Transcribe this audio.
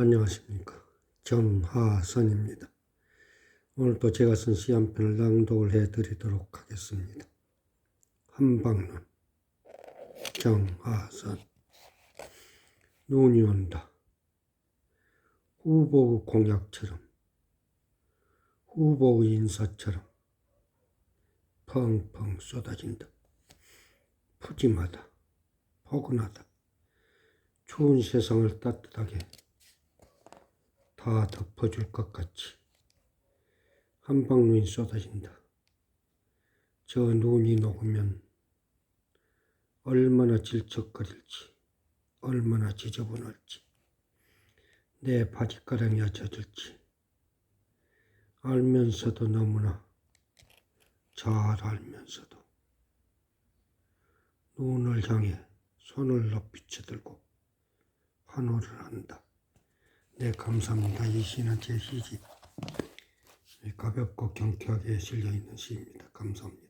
안녕하십니까. 정하선입니다. 오늘도 제가 쓴 시 한 편을 낭독을 해드리도록 하겠습니다. 한방눈 정하선 눈이 온다. 후보의 공약처럼 후보의 인사처럼 펑펑 쏟아진다. 푸짐하다. 포근하다. 추운 세상을 따뜻하게 다 덮어줄 것 같이 한방눈이 쏟아진다. 저 눈이 녹으면 얼마나 질척거릴지, 얼마나 지저분할지, 내 바지가랑이 젖을지 알면서도 너무나 잘 알면서도 눈을 향해 손을 높이 쳐들고 환호를 한다. 네, 감사합니다. 이 시는 제 시집 가볍고 경쾌하게 실려 있는 시입니다. 감사합니다.